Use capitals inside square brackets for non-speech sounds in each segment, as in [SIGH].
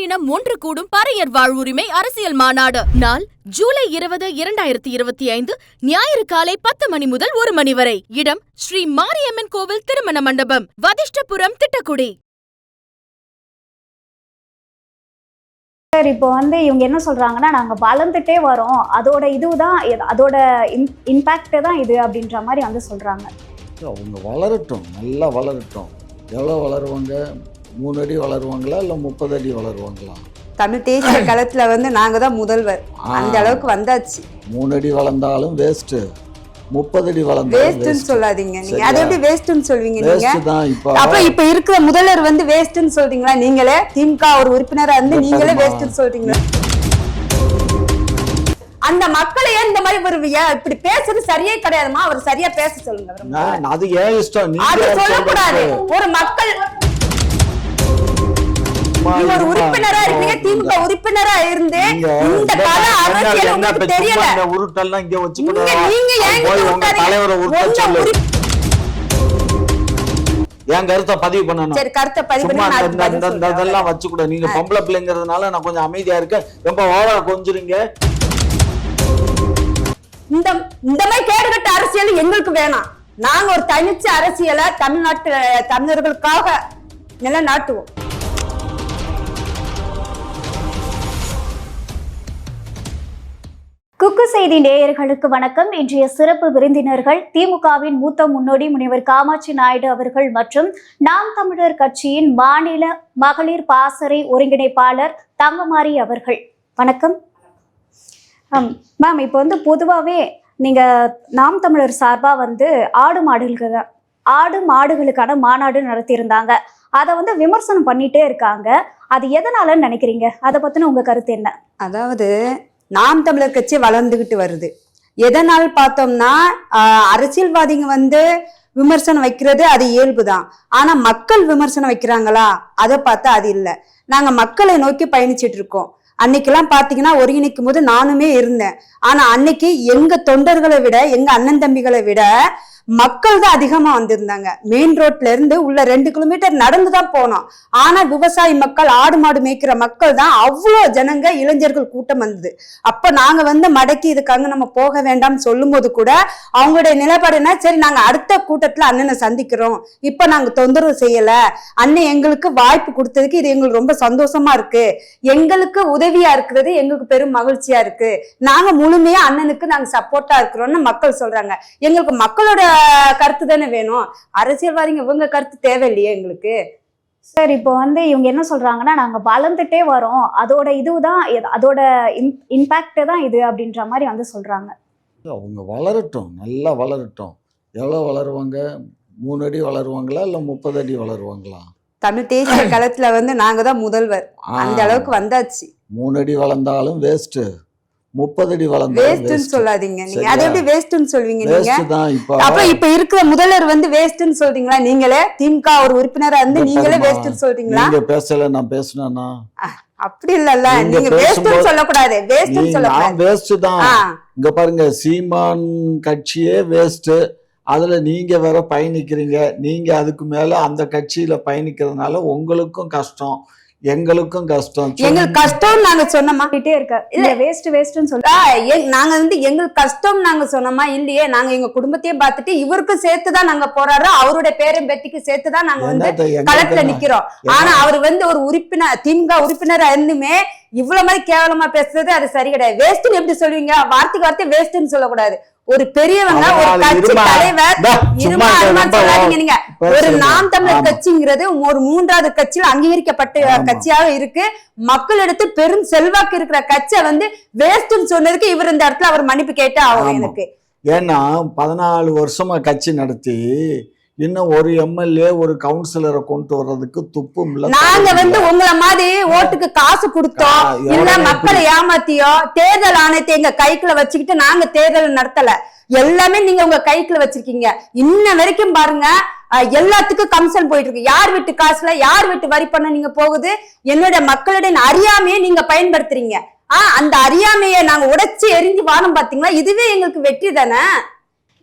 பறையரினம் ஒன்று கூடும் பறையர் வாழ்வுரிமை அரசியல் மாநாடு. நாள் ஜூலை இருபது இரண்டாயிரத்தி இருபத்தி ஐந்து ஞாயிறு காலை பத்து மணி முதல் ஒரு மணி வரை. இடம் ஸ்ரீ மாரியம்மன் கோவில் திருமண மண்டபம் வதிஷ்டபுரம் திட்டக்குடி. சார் இப்போ வந்து இவங்க என்ன சொல்றாங்கன்னா நாங்க வளர்ந்துட்டே வரோம். அதோட இதுதான் இது- அதோட இம்பாக்ட் தான் இது அப்படின்ற மாதிரி வந்து சொல்றாங்க. அவங்க வளரட்டும் நல்லா வளரட்டும். எவ்வளோ வளருவாங்க? மூணு அடி வளருவாங்களா இல்லை முப்பது அடி வளருவாங்களா? தமிழ் தேசிய [COUGHS] களத்துல வந்து நாங்க தான் முதல்வர். அந்த அளவுக்கு வந்தாச்சு. மூணு அடி வளர்ந்தாலும் வேஸ்ட்டு முப்பது அடி வளர்ந்தாலும் வேஸ்ட்னு வேஸ்ட் சொல்லாதீங்க நீங்க? அதை எப்படி வேஸ்ட்னு சொல்வீங்க நீங்க? தான் இப்போ. அப்ப இப்ப இருக்கிற முதல்வர் வந்து வேஸ்ட்னு சொல்றீங்களா நீங்களே? திமுக ஒரு உறுப்பினரா இருந்து நீங்களே? வேஸ்ட்னு சொல்றீங்களா? அந்த மக்களை ஏன் இந்த மாதிரி ஒரு இப்படி பேசுறது சரியே கிடையாதுமா அவர் சரியா பேச சொல்லுங்க. அது ஏன் இஷ்டம்? அது சொல்லக்கூடாது? ஒரு மக்கள் ஒரு உறுப்பினரா இருக்கீங்க திமுக உறுப்பினரா இருந்து இந்த கால அரசியல் உங்களுக்கு தெரியல. உருட்டெல்லாம் இங்க வச்சுக்கூடாது. நீங்க உட்காருங்க? தலைவரை உருட்ட உங்க சொல்லு. உறுப்பி- என் கருத்தை பதிவு பண்ணணும்? சரி கருத்தை பதிவு பண்ணி இந்த-. இதெல்லாம் வச்சுக்கூட நீங்க பொம்பளை பிள்ளைங்கிறதுனால நான் கொஞ்சம் அமைதியா இருக்கேன். ரொம்ப ஓவரா கொஞ்சுறீங்க. இந்த இந்த மாதிரி கேடுகட்ட அரசியல் எங்களுக்கு வேணாம். நாங்க ஒரு தனிச்ச அரசியலை தமிழ்நாட்டு தமிழர்களுக்காக நிலைநாட்டுவோம். குக்கு செய்தி நேயர்களுக்கு வணக்கம். இன்றைய சிறப்பு விருந்தினர்கள் திமுகவின் மூத்த முன்னோடி முனைவர் காமாட்சி நாயுடு அவர்கள் மற்றும் நாம் தமிழர் கட்சியின் மாநில மகளிர் பாசறை ஒருங்கிணைப்பாளர் தங்கமாரி அவர்கள். வணக்கம். மேம் இப்போ வந்து பொதுவாகவே நீங்கள் நாம் தமிழர் சார்பாக வந்து ஆடு மாடுகளுக்கு ஆடு மாடுகளுக்கான மாநாடு நடத்தியிருந்தாங்க. அதை வந்து விமர்சனம் பண்ணிட்டே இருக்காங்க. அது எதனாலன்னு நினைக்கிறீங்க? அதை பற்றின உங்கள் கருத்து என்ன? அதாவது நாம் தமிழர் கட்சி வளர்ந்துகிட்டு வருது. எதனால் பார்த்தோம்னா அரசியல்வாதிங்க வந்து விமர்சனம் வைக்கிறது அது இயல்புதான். ஆனா மக்கள் விமர்சனம் வைக்கிறாங்களா? அதை பார்த்தா அது இல்லை. நாங்க மக்களை நோக்கி பயணிச்சிட்டு இருக்கோம். அன்னைக்கெல்லாம் பாத்தீங்கன்னா ஒருங்கிணைக்கும் போது நானுமே இருந்தேன். ஆனா அன்னைக்கு எங்க தொண்டர்களை விட எங்க அண்ணன் தம்பிகளை விட மக்கள் தான் அதிகமா வந்திருந்தாங்க. மெயின் ரோட்ல இருந்து உள்ள ரெண்டு கிலோமீட்டர் நடந்து தான் போனோம். ஆனா விவசாயி மக்கள் ஆடு மாடு மேய்க்கிற மக்கள் தான் அவ்வளோ ஜனங்க இளைஞர்கள் கூட்டம் வந்தது. அப்ப நாங்க வந்து மடக்கி இதுக்காக நம்ம போக வேண்டாம்னு சொல்லும்போது கூட அவங்களுடைய நிலைப்பாடு சரி நாங்க அடுத்த கூட்டத்துல அண்ணனை சந்திக்கிறோம். இப்ப நாங்க தொந்தரவு செய்யல. அண்ணன் எங்களுக்கு வாய்ப்பு கொடுத்ததுக்கு இது எங்களுக்கு ரொம்ப சந்தோஷமா இருக்கு. எங்களுக்கு உதவியா இருக்கிறது எங்களுக்கு பெரும் மகிழ்ச்சியா இருக்கு. நாங்க முழுமையா அண்ணனுக்கு நாங்க சப்போர்ட்டா இருக்கிறோம்னு மக்கள் சொல்றாங்க. எங்களுக்கு மக்களோட கருத்து தானே வேணும்? அரசியல்வாதிங்க இவங்க கருத்து தேவையில்லையே எங்களுக்கு. சார் இப்போ வந்து இவங்க என்ன சொல்றாங்கன்னா நாங்க வளர்ந்துட்டே வரோம். அதோட இதுதான் இது- அதோட இம்பாக்ட் தான் இது அப்படின்ற மாதிரி வந்து சொல்றாங்க. அவங்க வளரட்டும் நல்லா வளரட்டும். எவ்வளோ வளருவாங்க? மூணு அடி வளருவாங்களா? இல்லை முப்பது அடி வளருவாங்களா? தமிழ் தேசிய களத்துல வந்து நாங்க தான் முதல்வர். அந்த அளவுக்கு வந்தாச்சு. மூணு அடி வளர்ந்தாலும் வேஸ்ட்டு முப்பது அடி வளர்ந்தாலும் வேஸ்ட்னு வேஸ்ட் சொல்லாதீங்க நீங்க? அதை எப்படி வேஸ்ட்னு சொல்வீங்க நீங்க? வேஸ்ட் தான் இப்போ. அப்ப இப்ப இருக்கிற முதல்வர் வந்து வேஸ்ட்னு சொல்றீங்களா? நீங்களே திமுக ஒரு உறுப்பினரா இருந்து நீங்களே? வேஸ்ட்னு சொல்றீங்களா? நீங்க பேசல நான் பேசுனேன்னா அப்படி இல்லல்ல. நீங்க நீங்க வேஸ்ட்னு சொல்லக்கூடாது. வேஸ்ட்னு நான் சொல்லக்கூடாது. வேஸ்ட் தான். இங்க பாருங்க சீமான் கட்சியே வேஸ்ட் அதுல நீங்க வேற பயணிக்கிறீங்க. நீங்க அதுக்கு மேல அந்த கட்சியில பயணிக்கிறதுனால உங்களுக்கும் கஷ்டம். எங்களுக்கும் கஷ்டம். எங்களுக்கு கஷ்டம் நாங்க சொன்னோமா? சொல்லிட்டே இருக்க இல்ல வேஸ்ட் வேஸ்ட்னு சொல்லி. நாங்க வந்து எங்களுக்கு கஷ்டம் நாங்க சொன்னோமா? இல்லையே. நாங்க எங்க குடும்பத்தையும் பார்த்துட்டு இவருக்கும் சேர்த்துதான் நாங்க போராடுறோம். அவருடைய பேரும் பேத்திக்கு சேர்த்துதான் நாங்க வந்து களத்துல? நிக்கிறோம். ஆனா அவர் வந்து ஒரு உறுப்பினர் திமுக உறுப்பினரா இருந்துமே இவ்வளவு மாதிரி கேவலமா பேசுறது அது சரி கிடையாது. வேஸ்ட்னு எப்படி சொல்லுவீங்க? வார்த்தைக்கு வார்த்தை வேஸ்ட்னு சொல்லக்கூடாது. ஒரு பெரியவங்க ஒரு கட்சி. தலைவர் நீங்க ஒரு. நாம் தமிழர். கட்சிங்கிறது ஒரு மூன்றாவது கட்சியில் அங்கீகரிக்கப்பட்ட. கட்சியாக இருக்கு மக்களிடத்து பெரும் செல்வாக்கு இருக்கிற கட்சியை வந்து வேஸ்ட்னு சொன்னதுக்கு இவர் இந்த இடத்துல அவர் மன்னிப்பு கேட்டு ஆகும். எனக்கு ஏன்னா பதினாலு வருஷமா கட்சி நடத்தி இன்னும் ஒரு எம்எல்ஏ ஒரு கவுன்சிலரை கொண்டு வர்றதுக்கு துப்பும் இல்ல. நாங்க வந்து. உங்களை மாதிரி ஓட்டுக்கு காசு கொடுத்தோம். இல்ல மக்களை ஏமாத்தியோ தேர்தல் ஆணையத்தை எங்க கைக்குள்ள வச்சுக்கிட்டு நாங்க தேர்தல் நடத்தல. எல்லாமே நீங்க உங்க கைக்குள்ள வச்சிருக்கீங்க. இன்ன வரைக்கும் பாருங்க எல்லாத்துக்கும் கமிஷன் போயிட்டு இருக்கு யார் வீட்டு காசுல யார் வீட்டு வரி பண்ண நீங்க போகுது? என்னுடைய மக்களுடைய அறியாமையை நீங்க பயன்படுத்துறீங்க. ஆஹ் அந்த அறியாமையை நாங்க உடைச்சு எரிஞ்சு வானம் பாத்தீங்களா? இதுவே எங்களுக்கு வெற்றி தானே?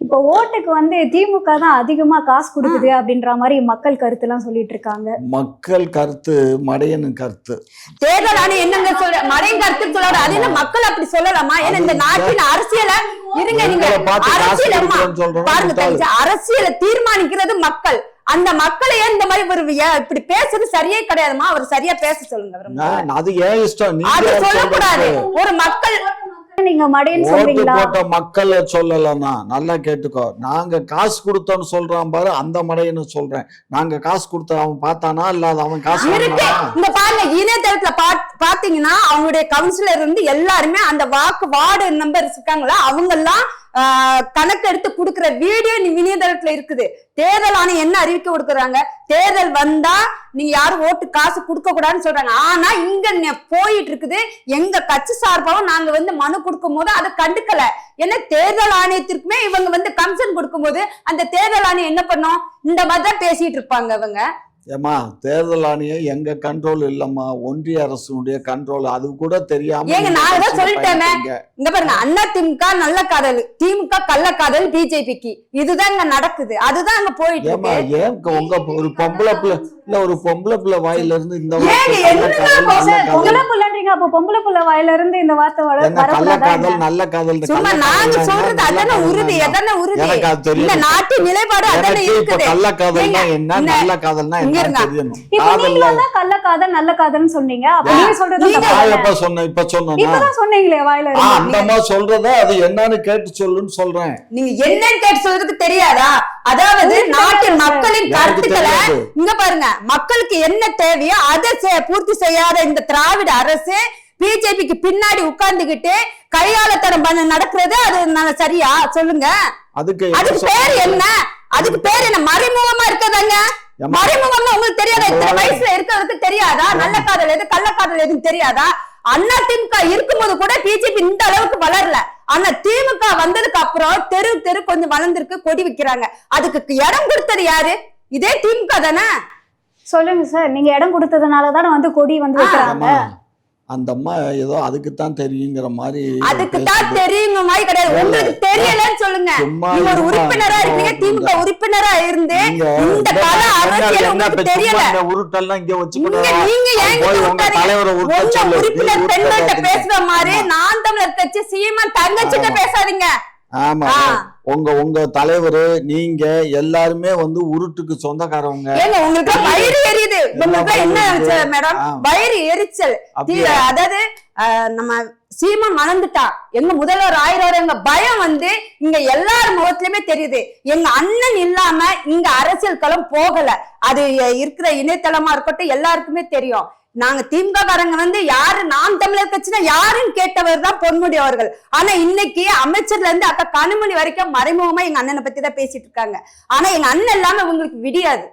இப்போ ஓட்டுக்கு வந்து திமுக தான் அதிகமா காசு கொடுக்குது அப்படின்ற மாதிரி மக்கள் கருத்து எல்லாம் சொல்லிட்டு இருக்காங்க. மக்கள் கருத்து மடையனு கருத்து. தேர்தல் ஆணையம் என்னங்க சொல்ற? மறைந்த கருத்து சொல்றாரு. அது என்ன மக்கள் அப்படி சொல்லலாமா? ஏன்னா இந்த நாட்டின் அரசியல இருங்க நீங்க. அரசியல் பாருங்க அரசியலை தீர்மானிக்கிறது மக்கள். அந்த மக்களையே இந்த மாதிரி ஒரு ஏன் இப்படி பேசுறது சரியே கிடையாதுமா? அவர் சரியா பேச சொல்லுங்க அது ஏன் இஷ்டம்? அது சொல்லக்கூடாது. ஒரு மக்கள் நீங்க மடையன்னு சொல்றீங்களா? போட்ட மக்களை சொல்லலன்னா நல்லா கேட்டுக்கோ. நாங்க காசு கொடுத்தோன்னு சொல்றான் பாரு அந்த மடையன்னு சொல்றேன். நாங்க காசு கொடுத்த அவன் பார்த்தானா? இல்லாத அவன் காசு? இந்த பாருங்க இணையதளத்துல பாத்- பாத்தீங்கன்னா அவங்களுடைய கவுன்சிலர் இருந்து எல்லாருமே அந்த வாக்கு வார்டு நம்பர் இருக்காங்களா அவங்க எல்லாம் கணக்கெடுத்து கணக்கு எடுத்து கொடுக்கிற வீடியோ இணையதளத்துல இருக்குது. தேர்தல் ஆணையம் என்ன அறிவிக்க கொடுக்குறாங்க? தேர்தல் வந்தா நீங்க யாரும் ஓட்டு காசு கொடுக்க கூடாதுன்னு சொல்றாங்க. ஆனா இங்க போயிட்டு இருக்குது. எங்க கட்சி சார்பாகவும் நாங்க வந்து மனு கொடுக்கும் போது அதை கண்டுக்கல. ஏன்னா தேர்தல் ஆணையத்திற்குமே இவங்க வந்து கமிஷன் கொடுக்கும்போது அந்த தேர்தல் ஆணையம் என்ன பண்ணும்? இந்த மாதிரி தான் பேசிட்டு இருப்பாங்க இவங்க. ஏமா தேர்தல் ஆணையம் எங்க கண்ட்ரோல் இல்லம்மா? ஒன்றிய அரசுடைய கண்ட்ரோல் அது கூட தெரியாம ஏங்க, நான் தான் சொல்லிட்டேனே. இங்க. பாருங்க அண்ணா திமுக நல்ல காதல் திமுக கள்ளக்காதல் பிஜேபிக்கு. இதுதான் இங்க நடக்குது. அதுதான் அங்க போயிட்டு ஏமா இருக்கு. ஏன் உங்க ஒரு பொம்பளை பிள்ளை இல்ல ஒரு பொம்பளை பிள்ளை வாயில இருந்து இந்த நல்ல பொம்பளை காதல். புள்ளன்றீங்க அப்போ பொம்பளை புள்ள வாயில இருந்து இந்த வார்த்தை கள்ளக்காதல் என்ன? நல்ல காதல் சும்மா நாங்க சொல்றது நல்ல அதான காதல் உறுதி? அதான உறுதி எனக்கு அது நாட்டு நிலைப்பாடு அதான இப்ப இருக்குது கள்ளக்காதல்னா ஏங்க, என்ன நல்ல காதல்னா என்ன. தெரியணும் இப்போ காதல்ல கள்ள காதல் நல்ல காதல்னு சொன்னீங்க அப்ப? நீங்க சொல்றது நான்? எப்ப சொன்னேன் இப்ப சொன்னேனா இப்பதான் சொன்னீங்களே வாயில இருந்து அந்த அம்மா சொல்றத அது என்னன்னு கேட்டு சொல்லுன்னு சொல்றேன் நீங்க என்னன்னு கேட்டு சொல்றதுக்கு தெரியாதா அதாவது நாட்டின் மக்களின் கருத்துக்களை. இங்க பாருங்க மக்களுக்கு என்ன தேவையோ அதை பூர்த்தி செய்யாத இந்த திராவிட அரசு பிஜேபிக்கு பின்னாடி உட்கார்ந்துகிட்டு கையாளத்தனம் பண்ண நடக்கிறது அது சரியா? சொல்லுங்க. அதுக்கு அதுக்கு? பேர் என்ன? அதுக்கு பேர் என்ன? மறைமுகமா இருக்கதாங்க? மறைமுகம்னு உங்களுக்கு தெரியாதா? இத்தனை வயசுல இருக்கிறதுக்கு தெரியாதா? நல்ல காதல் எது கள்ள காதல் எதுன்னு தெரியாதா? அண்ணா திமுக இருக்கும்போது கூட பிஜேபி இந்த அளவுக்கு வளரல. ஆனா திமுக வந்ததுக்கு அப்புறம் தெரு தெரு கொஞ்சம் வளர்ந்திருக்கு கொடி வைக்கிறாங்க. அதுக்கு இடம் கொடுத்தது யாரு? இதே திமுக தானே? சொல்லுங்க சார் நீங்க இடம் கொடுத்ததுனால தானே வந்து கொடி வந்து வைக்கிறாங்க அந்த அம்மா ஏதோ அதுக்குத்தான் தெரியுங்கிற மாதிரி அதுக்கு தான். தெரியுங்க மாதிரி கிடையாது. உங்களுக்கு தெரியலன்னு சொல்லுங்க நீங்க ஒரு. உறுப்பினரா இருக்கீங்க திமுக உறுப்பினரா இருந்து இந்த கால அரசியல் உங்களுக்கு தெரியல உருட்டெல்லாம் இங்க வச்சுக்கூடாதா? நீங்க இங்க உங்க? தலைவரை உருட்ட உங்க சொல்லு. நீ உறுப்பினர் மாட்டீங்க. பேசுற மாதிரி. நான் தமிழர் கட்சி சீமான் தங்கச்சிட்ட. பேசாதீங்க ஆமா. உங்க உங்க தலைவரு நீங்க எல்லாருமே வந்து உருட்டுக்கு சொந்தக்காரவங்க. உங்களுக்கு வயிறு எரியுது. உங்களுக்கு என்ன மேடம். வயிறு எரிச்சல். அதாவது நம்ம சீமான் மறந்துட்டான் எங்க முதல்வர் ஆயிரம் எங்க பயம் வந்து இங்க எல்லார் முகத்திலுமே தெரியுது. எங்க அண்ணன் இல்லாம இங்க அரசியல் களம் போகல. அது இருக்கிற இணையதளமா இருக்கட்டும் எல்லாருக்குமே தெரியும். நாங்க திமுக காரங்க வந்து யாரு? நாம் தமிழர் கட்சினா யாருன்னு கேட்டவர் தான் பொன்முடி அவர்கள். ஆனா இன்னைக்கு அமைச்சர்ல இருந்து அக்கா கனிமொழி வரைக்கும் மறைமுகமா எங்க அண்ணனை பத்தி தான் பேசிட்டு இருக்காங்க. ஆனா எங்க அண்ணன் இல்லாம உங்களுக்கு விடியாது.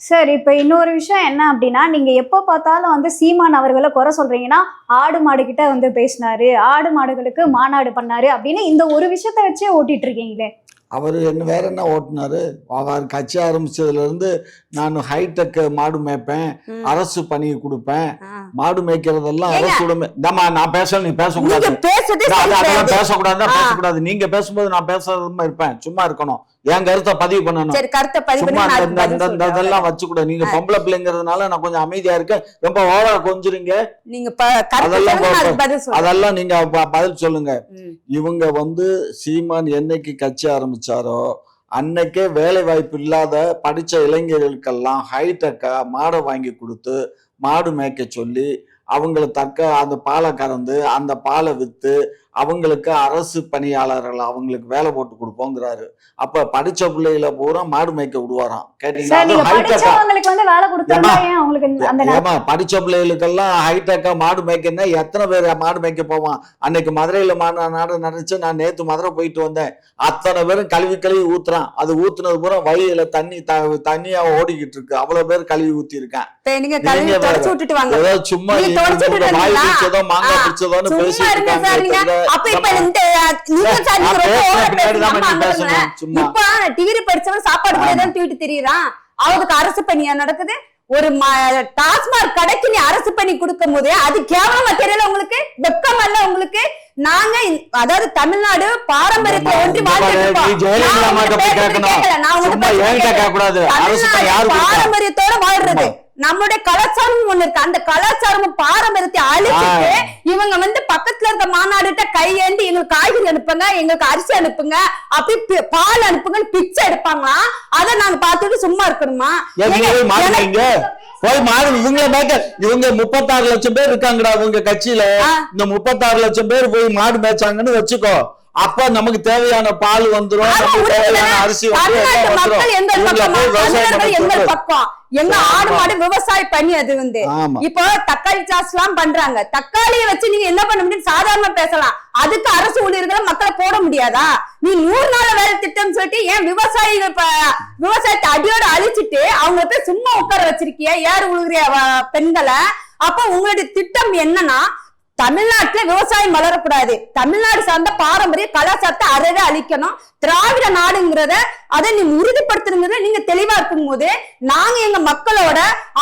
சார் இப்ப இன்னொரு விஷயம் என்ன அப்படின்னா நீங்க எப்ப பார்த்தாலும் வந்து சீமான் அவர்களை குறை சொல்றீங்கன்னா ஆடு மாடு கிட்ட வந்து பேசினாரு ஆடு மாடுகளுக்கு மாநாடு பண்ணாரு அப்படின்னு இந்த ஒரு விஷயத்த வச்சே ஓட்டிட்டு இருக்கீங்களே? அவரு என்ன வேற என்ன ஓட்டுனாரு? அவர் கட்சி ஆரம்பிச்சதுல இருந்து நான் ஹைடெக் மாடு மேய்ப்பேன் அரசு பணி கொடுப்பேன். மாடு மேய்க்கிறதெல்லாம் ஏங்க. அரசு உடைமை. இந்தாம்மா, நான் பேச நீ பேசக்கூடாது. அதெல்லாம். பேசக்கூடாது. பேசக்கூடாது. நீங்க பேசும்போது நான் பேசாம இருப்பேன். சும்மா இருக்கணும். என் கருத்தை பதிவு பண்ணணும். சும்மா. இதெல்லாம் வச்சுக்கூடாது. நீங்க பொம்பளை பிள்ளைங்கிறதுனால நான் கொஞ்சம் அமைதியா இருக்கேன். ரொம்ப ஓவரா கொஞ்சுறீங்க. நீங்க அதெல்லாம். அதெல்லாம் நீங்க பதில் சொல்லுங்க. இவங்க வந்து சீமான் என்னைக்கு கட்சி ஆரம்பிச்சாரோ அன்னைக்கே வேலை வாய்ப்பு இல்லாத படித்த இளைஞர்களுக்கெல்லாம் ஹைடெக்காக மாடை வாங்கி கொடுத்து மாடு மேய்க்க சொல்லி அவங்கள தக்க அந்த பாலை கறந்து அந்த பாலை விற்று அவங்களுக்கு அரசு பணியாளர்கள் அவங்களுக்கு வேலை போட்டு கொடுப்போங்கிறாரு. அப்ப படிச்ச பிள்ளைகளை பூரா மாடு மேய்க்க விடுவாராம். கேட்டீங்களா? சார் நீங்க அதுவும் ஹைடெக்கா படிச்சவங்களுக்கு வந்து வேலை கொடுத்தா ஏன் உங்களுக்கு அந்த நே- ஏமா படிச்ச பிள்ளைகளுக்கெல்லாம் ஹைடெக்கா மாடு மேய்க்கன்னா எத்தனை பேர் மாடு மேய்க்க போவான்? அன்னைக்கு மதுரையில மா- நாடு நடந்துச்சு நான் நேத்து மதுரை போயிட்டு வந்தேன். அத்தனை பேரும் கழுவி கழுவி ஊத்துறான். அது ஊத்துனது பூரா வழியில தண்ணி த- தண்ணியா ஓடிக்கிட்டு இருக்கு. அவ்வளவு பேர் கழுவி ஊத்தி இருக்கேன் ஏதோ சும்மா மாங்காய் பிடிச்சதோன்னு பேசிட்டு இருக்காங்க அப்ப இப்ப இந்த. இப்ப டிகிரி படிச்சவன் சாப்பாடு கூட தூக்கிட்டு திரியறான் அவருக்கு அரசு பணியா நடக்குது. ஒரு டாஸ்மாக் கடைக்கு நீ அரசு பண்ணி கொடுக்கும் போது அது கேவலமா தெரியல உங்களுக்கு? வெக்கம் அல்ல உங்களுக்கு? நாங்க அதாவது தமிழ்நாடு பாரம்பரியத்தை ஒன்றி வாழ்ந்துட்டு? பாரம்பரியத்தோட வாழ்றது. நம்முடைய கலாச்சாரம் ஒண்ணு இருக்கு. அந்த கலாச்சாரமும் பாரம்பரியத்தை அழிச்சிட்டு இவங்க வந்து பக்கத்துல இருக்க மாநாடுகிட்ட கையேந்தி எங்களுக்கு காய்கறி அனுப்புங்க எங்களுக்கு அரிசி அனுப்புங்க அப்படி பால் அனுப்புங்கன்னு பிச்சை எடுப்பாங்களாம் அதை நாங்க பார்த்துட்டு சும்மா இருக்கணுமா? போய் மாறுங்க இவங்கள மேய்க்க இவங்க முப்பத்தாறு லட்சம் பேர் இருக்காங்கடா உங்க கட்சியில. இந்த முப்பத்தாறு லட்சம் பேர் போய் மாடு மேய்ச்சாங்கன்னு வச்சுக்கோ. அப்ப நமக்கு தேவையான பால் வந்துரும் நமக்கு? தேவையான அரிசி வந்துரும். எங்க ஆடு மாடு விவசாயம் பண்ணி அது வந்து. இப்போ தக்காளி சாஸ் எல்லாம் பண்றாங்க. தக்காளியை வச்சு நீங்க என்ன பண்ண முடியும்? சாதாரண பேசலாம். அதுக்கு அரசு ஊழியர்களை மக்களை போட முடியாதா? நீ நூறு நாள் வேலை திட்டம் சொல்லிட்டு ஏன் விவசாயிகள் விவசாயத்தை அடியோட அழிச்சிட்டு அவங்க போய் சும்மா உட்கார வச்சிருக்கிய? ஏறு உழுகிற பெண்களை. அப்ப உங்களுடைய திட்டம் என்னன்னா தமிழ்நாட்டுல விவசாயம் வளரக்கூடாது. தமிழ்நாடு சார்ந்த பாரம்பரிய கலாச்சாரத்தை அறவே அழிக்கணும். திராவிட நாடுங்கிறத அதை நீ உறுதிப்படுத்தணுங்கிறத நீங்க தெளிவா இருக்கும் போது நாங்க எங்க மக்களோட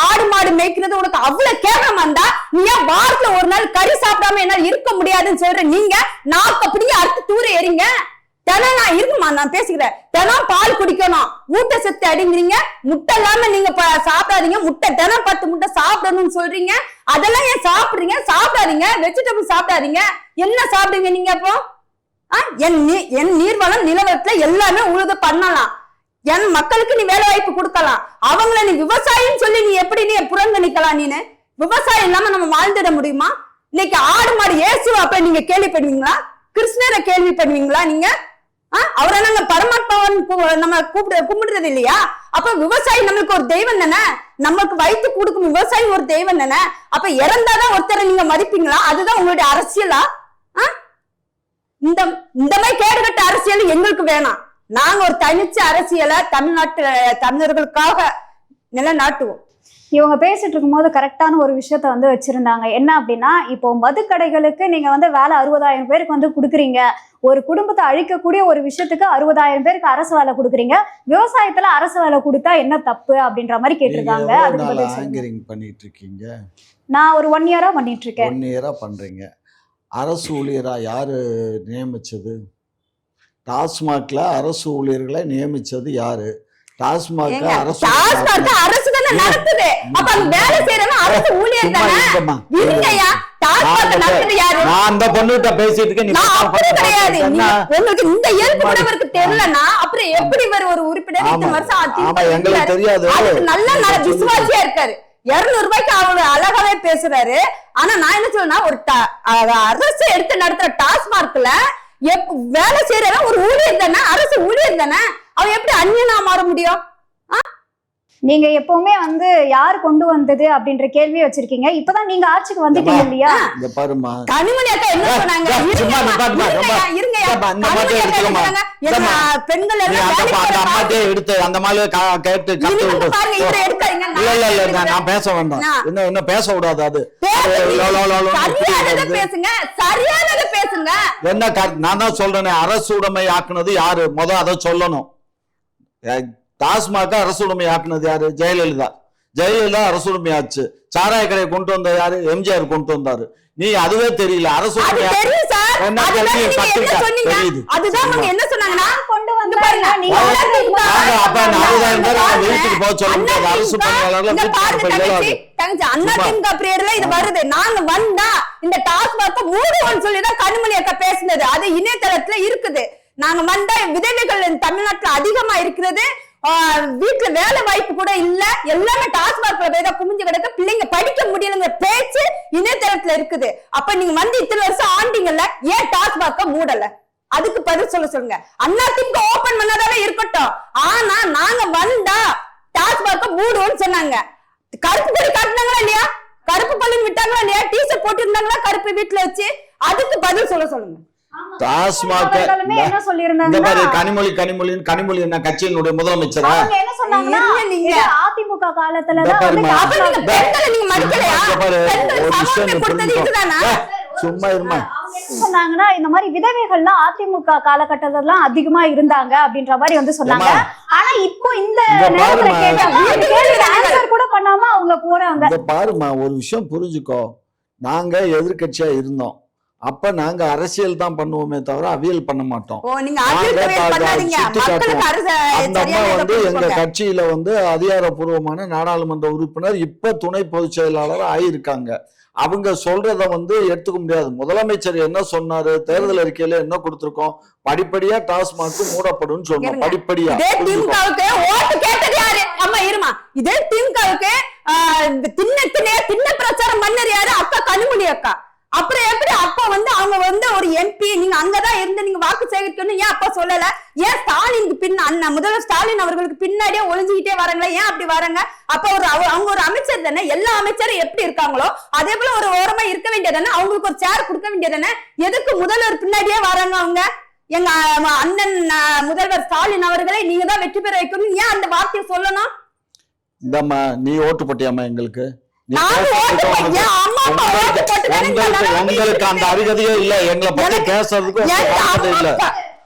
ஆடு மாடு மேய்க்கிறது உனக்கு அவ்வளவு கேவலமா இருந்தா நீ ஏன் வாரத்துல ஒரு நாள் கறி சாப்பிடாம என்னால் இருக்க முடியாதுன்னு சொல்ற நீங்க நாக்கு அப்படியே அறுத்து தூர எறிங்க? தினம் நான் இருக்குமா? நான் பேசிக்கிறேன். தினம் பால் குடிக்கணும். ஊட்ட சத்து அடிங்கிறீங்க. முட்டை இல்லாம நீங்க சாப்பிடாதீங்க. முட்டை தினம் பத்து முட்டை சாப்பிடணும்னு சொல்றீங்க. அதெல்லாம் ஏன் சாப்பிடுறீங்க? சாப்பிடாதீங்க. வெஜிடபிள் சாப்பிடாதீங்க. என்ன சாப்பிடுவீங்க நீங்க அப்போ? ஆ, என் நீ- என் நீர்வளம் நிலவரத்துல எல்லாமே உழுது பண்ணலாம். என் மக்களுக்கு நீ வேலை வாய்ப்பு கொடுக்கலாம். அவங்கள நீ விவசாயம் சொல்லி நீ எப்படி நீ புறங்கணிக்கலாம் நீனு? விவசாயம் இல்லாம நம்ம வாழ்ந்துட முடியுமா? இன்னைக்கு ஆடு மாடு இயேசு அப்ப நீங்க கேள்விப்படுவீங்களா? கிருஷ்ணரை கேள்விப்படுவீங்களா நீங்க? அவரை நாங்க பரமாத்மாவன் நம்ம கூப்பிடு கும்பிடுறது இல்லையா? அப்ப விவசாயி நம்மளுக்கு ஒரு தெய்வம் தானே? நமக்கு வயிற்று கொடுக்கும் விவசாயி ஒரு தெய்வம் தானே? அப்ப இறந்தாதான் ஒருத்தரை நீங்க மதிப்பீங்களா? அதுதான் உங்களுடைய அரசியலா? ஆ? இந்த இந்த மாதிரி கேடுகட்ட அரசியல் எங்களுக்கு வேணாம். நாங்க ஒரு தனிச்ச அரசியலை தமிழ்நாட்டு தமிழர்களுக்காக நிலைநாட்டுவோம். இவங்க பேசிட்டு இருக்கும்போது கரெக்டான ஒரு விஷயத்த வந்து வச்சிருந்தாங்க. என்ன அப்படின்னா இப்போ மதுக்கடைகளுக்கு நீங்க வந்து வேலை அறுபதாயிரம் பேருக்கு வந்து கொடுக்குறீங்க. ஒரு குடும்பத்தை அழிக்கக்கூடிய ஒரு விஷயத்துக்கு அறுபதாயிரம் பேருக்கு அரசு வேலை கொடுக்குறீங்க. விவசாயத்துல அரசு வேலை கொடுத்தா என்ன தப்பு அப்படின்ற மாதிரி கேட்டிருக்காங்க. அதுக்கு பண்ணிட்டு இருக்கீங்க நான் ஒரு ஒன் இயரா பண்ணிட்டு இருக்கேன் ஒன் இயரா பண்றீங்க. அரசு ஊழியரா யாரு நியமிச்சது? டாஸ்மாக்ல அரசு ஊழியர்களை நியமிச்சது யாரு? டாஸ்மாக் ஏங்க, அரசு டாஸ்மாக் அரசு தானே நடத்துது அப்ப அங்க வேலை செய்யறவன் அரசு ஊழியர் தானே? நான் அந்த பொண்ணுகிட்ட பேசிட்டு இருக்கேன் அப்படி கிடையாது? உங்களுக்கு இந்த இயல்பு கூட தெரியலன்னா அப்புறம் எப்படி ஒரு உறுப்பினர் ஆமா. இத்தனை வருஷம் ஆமா அதிமுக எங்களுக்கு இருக்கிறாரு? தெரியாது. அதுக்கு நல்ல நல்ல விசுவாசியா இருக்காரு. இருநூறு ரூபாய்க்கு அவரு அழகாவே பேசுறாரு. ஆனா நான் என்ன சொல்றேன்னா ஒரு அரசு எடுத்து நடத்துற டாஸ்மார்க்ல வேலை செய்யறவன் ஒரு ஊழியர் தானே? அரசு ஊழியர் தானே? அவன் எப்படி அந்நியனா மாற முடியும்? நீங்க எப்பவுமே வந்து யார் கொண்டு வந்தது அப்படின்ற கேள்வியை வச்சிருக்கீங்க. இப்பதான் நீங்க ஆட்சிக்கு வந்துட்டீங்க இல்லையா? இங்க பாருமா கனிமொழி அக்கா என்ன சொன்னாங்க? இந்த. சொன்னாங்க? என்ன, ஏம்மா, பெண்கள் எடுத்து அந்த மாதிரி கேட்டு. இல்ல இல்ல இல்ல நான் பேச வேண்டாம். இன்னும் இன்னும் பேச விடாது அது. பேசுங்க. சரியானதை. பேசுங்க. என்ன நான் தான் சொல்றேனே அரசு உடைமை ஆக்குனது யாரு? முத அதை சொல்லணும். டாஸ்மாக அரசு உடைமை ஆக்குனது யாரு? ஜெயலலிதா. ஜெயலலிதா அரசு உடைமை ஆச்சு. சாராய கடையை கொண்டு வந்த யாரு? எம்ஜிஆர் கொண்டு வந்தாரு. நீ அதுவே தெரியல. அரசு வருது. நாங்க வந்தா இந்த டாஸ்மாக் மூடுவோம்னு சொல்லிதான் கனிமொழி அக்கா பேசுனது. அது இணையதளத்துல இருக்குது. நாங்க வந்தா விதவைகள் தமிழ்நாட்டுல அதிகமா இருக்கிறது. வீட்டுல வேலை வாய்ப்பு கூட இல்ல. எல்லாமே டாஸ்மாக்ல போய் தான் குமிஞ்சு கிடக்க. பிள்ளைங்க படிக்க முடியலங்கிற பேச்சு இணையதளத்துல இருக்குது. அப்ப நீங்க வந்து இத்தனை வருஷம் ஆண்டீங்கல்ல ஏன் டாஸ்மாக்க மூடல? அதுக்கு பதில் சொல்ல சொல்லுங்க. அண்ணா திமுக ஓபன் பண்ணதாவே இருக்கட்டும். ஆனா நாங்க வந்தா டாஸ்மாக மூடுவோம்னு சொன்னாங்க. கருப்பு கொடி காட்டினாங்களா இல்லையா? கருப்பு பள்ளி விட்டாங்களா இல்லையா? டீஷர்ட் போட்டு இருந்தாங்களா கருப்பு வீட்டுல வச்சு? அதுக்கு பதில் சொல்ல சொல்லுங்க. டாஸ்மாக என்ன இந்த சொல்லியிருந்தாங்கன்னா மாதிரி கனிமொழி கனிமொழின்னு கனிமொழி என்ன கட்சியினுடைய முதலமைச்சரா? என்ன சொன்னாங்கன்னா நீங்க. இது அதிமுக காலத்துல இந்த சும்மா இருமா. சொன்னாங்கன்னா இந்த மாதிரி விதவைகள்லாம் அதிமுக அதிகமா இருந்தாங்க அப்படின்ற மாதிரி வந்து சொன்னாங்க. ஆனா இப்போ இந்த நேரத்துல கூட பண்ணாம அவங்க போறாங்க. பாருமா ஒரு விஷயம் புரிஞ்சுக்கோ. நாங்க எதிர்க்கட்சியா இருந்தோம். அப்ப நாங்க அரசியல் தான் பண்ணுவோமே தவிர அவியல் பண்ண மாட்டோம். அந்த அம்மா வந்து எங்க. கட்சியில வந்து அதிகாரப்பூர்வமான நாடாளுமன்ற உறுப்பினர் இப்ப துணை பொதுச் செயலாளர் ஆயிருக்காங்க. அவங்க சொல்றத வந்து எடுத்துக்க முடியாது. முதலமைச்சர் என்ன சொன்னாரு? தேர்தல் அறிக்கையில என்ன கொடுத்திருக்கோம்? படிப்படியா டாஸ்மாக் மூடப்படும் சொன்னோம். படிப்படியா. அம்மா இருமா. இதே திமுகவுக்கு தின்ன தின்ன பிரச்சாரம் பண்ணது யாரு? அக்கா கனிமொழி அக்கா. அப்புறம் எப்படி அப்பா வந்து அவங்க வந்து ஒரு எம்பி நீங்க அங்கதான் இருந்து நீங்க வாக்கு சேகரிக்கணும் ஏன் அப்பா சொல்லல? ஏன் ஸ்டாலினுக்கு பின்ன அண்ணன் முதல்வர் ஸ்டாலின் அவர்களுக்கு பின்னாடியே ஒளிஞ்சுக்கிட்டே வராங்களே? ஏன் அப்படி வராங்க? அப்ப ஒரு அவ- அவங்க ஒரு அமைச்சர் தானே? எல்லா அமைச்சரும் எப்படி இருக்காங்களோ அதே போல ஒரு ஓரமா இருக்க வேண்டியதானே அவங்களுக்கு ஒரு சேர் கொடுக்க வேண்டியதானே எதுக்கு முதல்வர் பின்னாடியே வராங்க அவங்க? எங்க அண்ணன் முதல்வர் ஸ்டாலின் அவர்களை நீங்க தான் வெற்றி பெற வைக்கணும் ஏன் அந்த வார்த்தையை சொல்லணும்? இந்தாம்மா நீ ஓட்டு போட்டியாமா எங்களுக்கு? உங்களுக்கு- இந்த அந்த. அருகதையே இல்ல. எங்களை பத்தி பேசுறதுக்கு இல்ல.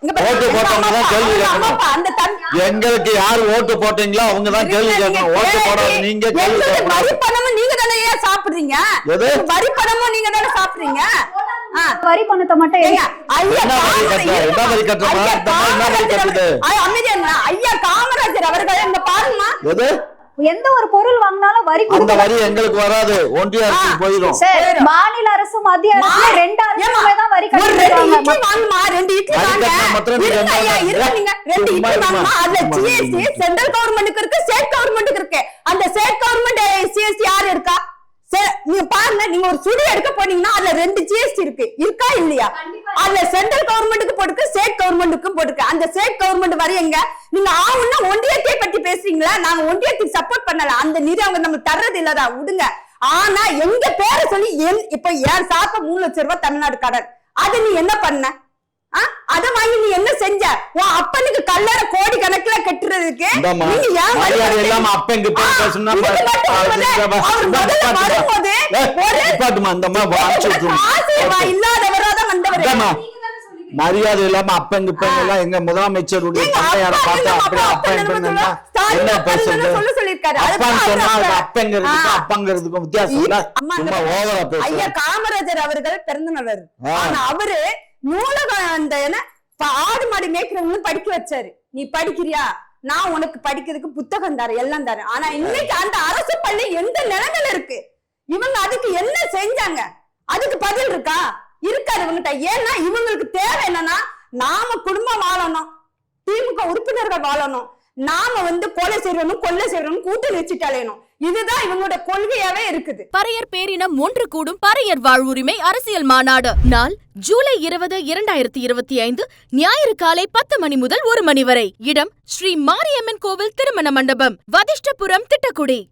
பாருங்க, ஓட்டு போட்டவங்க அம்மா தான் அப்பா, கேள்வி கேட்கணும். எங்களுக்கு யார் ஓட்டு போட்டீங்களோ அவங்க தான் கேள்வி கேட்கணும். ஓட்டு போடாத நீங்க கேள்வி கேட்கணும். நீங்க தானே ஏன் சாப்பிடுறீங்க? எது? வரி பணமும் நீங்க தானே சாப்பிடுறீங்க. வரி பணத்தை மட்டும் என்ன வரி காமராஜர் கட்டுற? என்ன வரி இந்த கட்டுது? ஐயா, காமராஜர் அவர்கள் இங்க பாருங்கம்மா. எது? எந்த ஒரு பொருள் வாங்கினாலும் வரி அந்த வரி எங்களுக்கு வராது ஒன்றிய அரசுக்கு ஆ. போயிடும் சார் மாநில அரசு மத்திய அரசு ரெண்டு அரசுமே தான் வரி ஒரு ரெண்டு கட்டிருக்காங்க இட்லி வாங்குமா, ரெண்டு இட்லி வாங்க. ரெண்டு இட்லி. வாங்குமா, அதுல GST இருமா. சென்ட்ரல் கவர்மெண்ட்டுக்கு இருக்கு, ஸ்டேட் கவர்மெண்ட்டுக்கு இருக்கு. அந்த ஸ்டேட் கவர்மெண்ட் GST யார் இருக்கா? நீங்க பாருங்க நீங்க ஒரு சுடி எடுக்க போனீங்கன்னா அதுல ரெண்டு ஜிஎஸ்டி இருக்கு. இருக்கா இல்லையா? அதுல சென்ட்ரல் கவர்மெண்ட்டுக்கு போட்டுருக்கு ஸ்டேட் கவர்மெண்ட்டுக்கும் போட்டுருக்கு அந்த ஸ்டேட் கவர்மெண்ட் வரி எங்க? நீங்க ஆவுன்னா ஒன்றியத்தை பத்தி பேசுறீங்களா? நாங்க ஒன்றியத்துக்கு சப்போர்ட் பண்ணல. அந்த நிதி அவங்க நம்ம தர்றது இல்லதா விடுங்க. ஆனா எங்க பேரை சொல்லி என் இப்ப என் சாக்க மூணு லட்சம் ரூபாய் தமிழ்நாடு கடன் அது நீ என்ன பண்ண? அத வாங்கி நீ என்ன செஞ்ச? உன் அப்பனுக்கு கல்லறை கோடி கணக்குல கட்டுறதுக்கு வரி மரியாதை? இல்லாம அப்பங்க எல்லாம் எங்க முதலமைச்சருடைய தந்தையார பார்த்து அப்படியே அப்பா அப்பன் என்ன பேசுறது? அப்பான்னு சொன்னா. அப்பங்கிறதுக்கும். அப்பங்கிறதுக்கும் வித்தியாசம் சும்மா ஓவரா ஐயா பேசுறேன் காமராஜர் அவர்கள் பிறந்த ஆ. ஆனா அவரு நூலகம் அந்த ஆடு மாடு மேய்க்கிறவங்களும் படிக்க வச்சாரு. நீ படிக்கிறியா? நான் உனக்கு படிக்கிறதுக்கு புத்தகம் தரேன் எல்லாம் தரேன். ஆனா இன்னைக்கு அந்த அரசு பள்ளி எந்த நிலங்கள் இருக்கு? இவங்க அதுக்கு என்ன செஞ்சாங்க? அதுக்கு பதில் இருக்கா? இருக்காது இவங்கிட்ட ஏன்னா இவங்களுக்கு தேவை என்னன்னா நாம குடும்பம் வாழணும். திமுக உறுப்பினர்கள் வாழணும். நாம வந்து கொலை செய்யறணும் கொள்ளை செய்யறணும் கூட்டணி வச்சுட்டு அலையணும். இதுதான் இவங்களோட கொள்கையாவே இருக்குது. பறையர் பேரினம் ஒன்று கூடும் பறையர் வாழ்வுரிமை அரசியல் மாநாடு. நாள் ஜூலை இருபது இரண்டாயிரத்தி இருபத்தி ஐந்து ஞாயிறு காலை பத்து மணி முதல் ஒரு மணி வரை. இடம் ஸ்ரீ மாரியம்மன் கோவில் திருமண மண்டபம் வதிஷ்டபுரம் திட்டக்குடி.